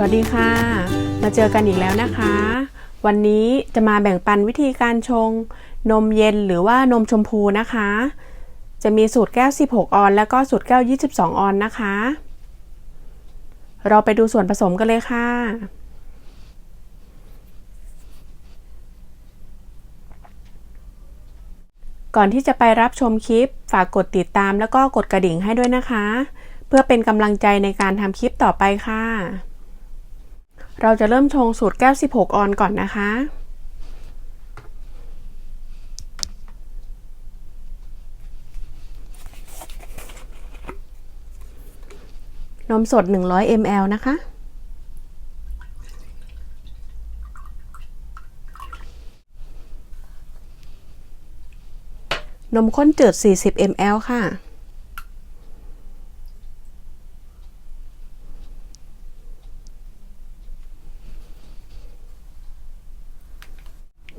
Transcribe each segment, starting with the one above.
สวัสดีค่ะ มาเจอกันอีกแล้วนะคะ วันนี้จะมาแบ่งปันวิธีการชง นมเย็นหรือว่านมชมพูนะคะ จะมีสูตรแก้ว 16 ออน แล้วก็สูตรแก้ว 22 ออนนะคะ เราไปดูส่วนผสมกันเลยค่ะ ก่อนที่จะไปรับชมคลิป ฝากกดติดตามแล้วก็กดกระดิ่งให้ด้วยนะคะ เพื่อเป็นกำลังใจในการทำคลิปต่อไปค่ะ เราจะเริ่มชงสูตรแก้ว 16 ออนก่อนนะคะ นมสด 100 ml นะคะ นมข้นจืด40 ml ค่ะ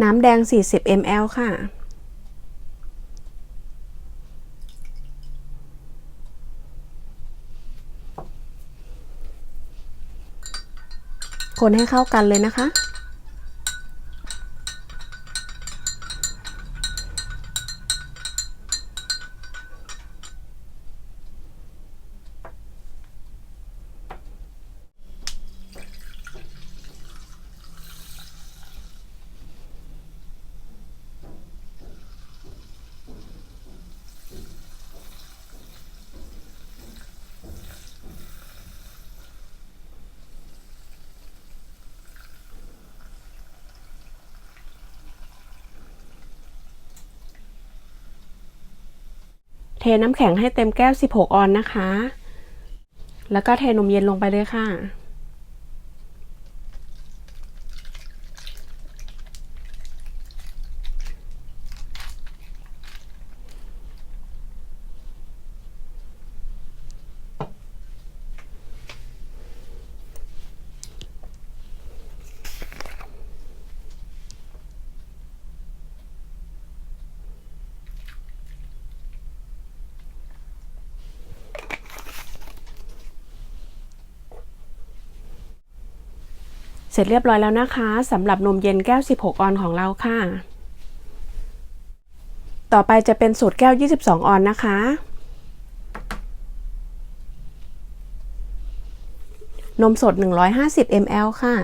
น้ำแดง 40 ml ค่ะ คนให้เข้ากันเลยนะคะ เทน้ำแข็งให้เต็มแก้ว 16 ออนนะคะ แล้วก็เทนมเย็นลงไปเลยค่ะ ร็จเรียบร้อยแล้วนะคะสำหรับนมเย็นแก้ว 16 ออนของเราค่ะ ต่อไปจะเป็นสูตรแก้ว 22 ออนนะคะ นมสด 150 ml ค่ะ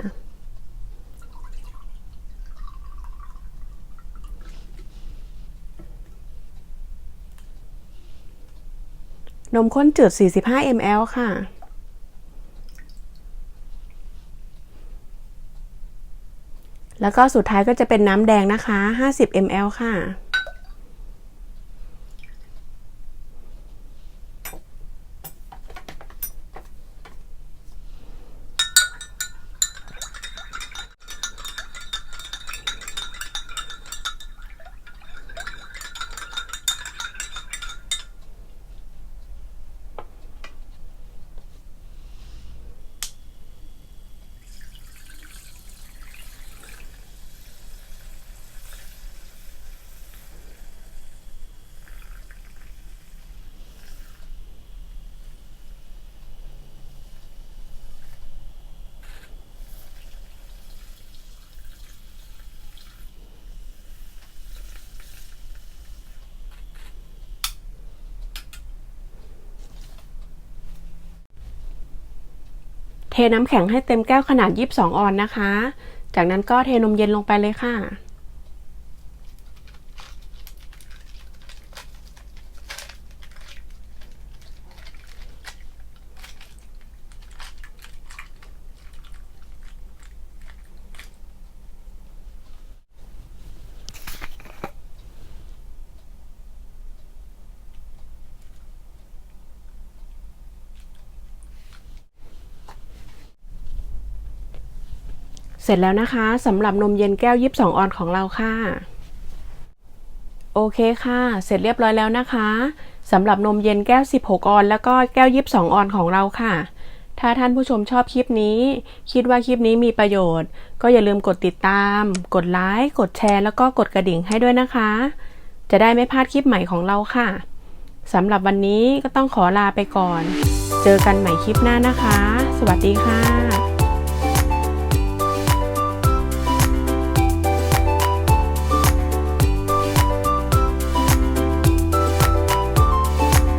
นมข้นจืด 45 ml ค่ะ แล้วก็สุดท้ายก็จะเป็นน้ำแดงนะคะ 50 ml ค่ะ เทน้ำแข็งให้เต็มแก้วขนาด 22 ออนนะคะ จากนั้นก็เทนมเย็นลงไปเลยค่ะ เสร็จแล้วนะคะสำหรับนมเย็นแก้ว 22 ออนของเราค่ะ โอเคค่ะ เสร็จเรียบร้อยแล้วนะคะสำหรับนมเย็นแก้ว 16 ออน แล้วก็แก้ว 22 ออนของเราค่ะ ถ้าท่านผู้ชมชอบคลิปนี้ คิดว่าคลิปนี้มีประโยชน์ ก็อย่าลืมกดติดตาม กดไลค์กดแชร์ แล้วก็กดกระดิ่งให้ด้วยนะคะ จะได้ไม่พลาดคลิปใหม่ของเราค่ะสำหรับวันนี้ก็ต้องขอลาไปก่อน เจอกันใหม่คลิปหน้านะคะ สวัสดีค่ะ